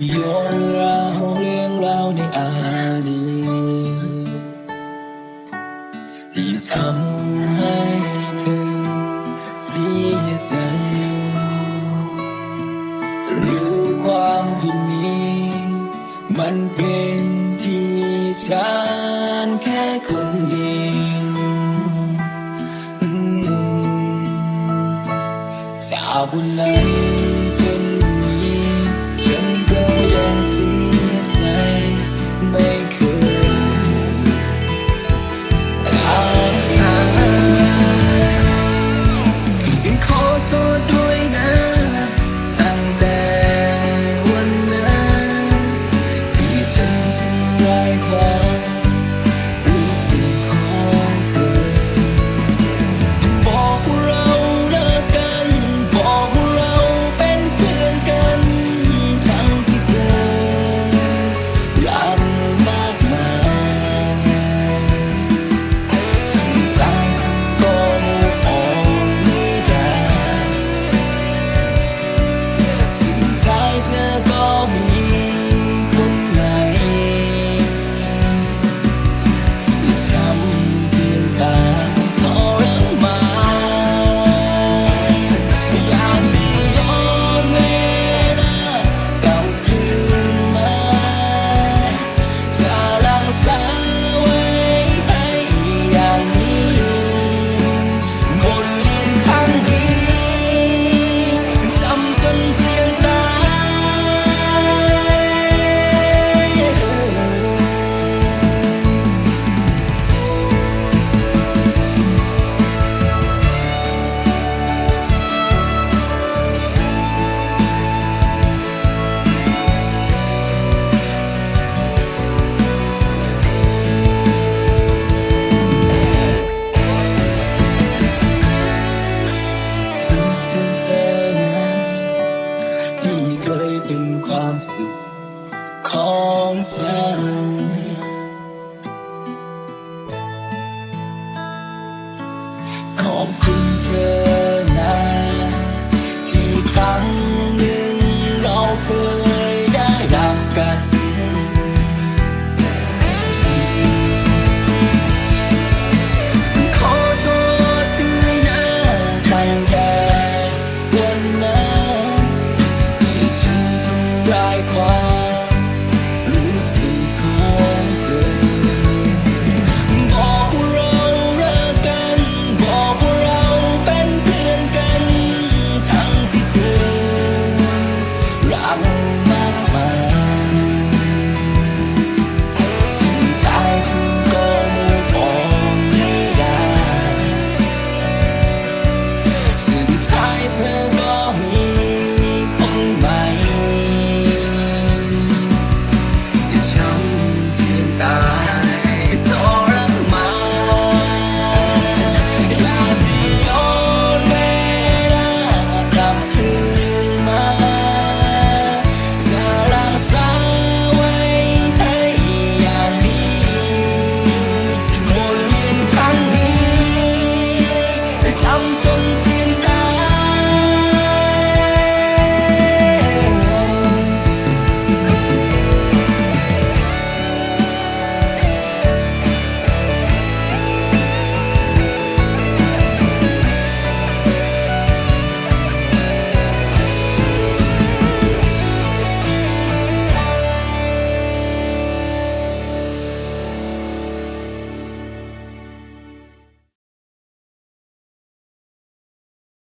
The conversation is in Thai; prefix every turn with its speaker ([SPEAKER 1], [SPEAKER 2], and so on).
[SPEAKER 1] มีเรองราวเรื่องราวในอดีตที่ทำให้เธอเสียใจ หรือความผิดนี้ มันเป็นที่ฉันแค่คนเดียวสาวคนนั้น so do time. Come, Quintet.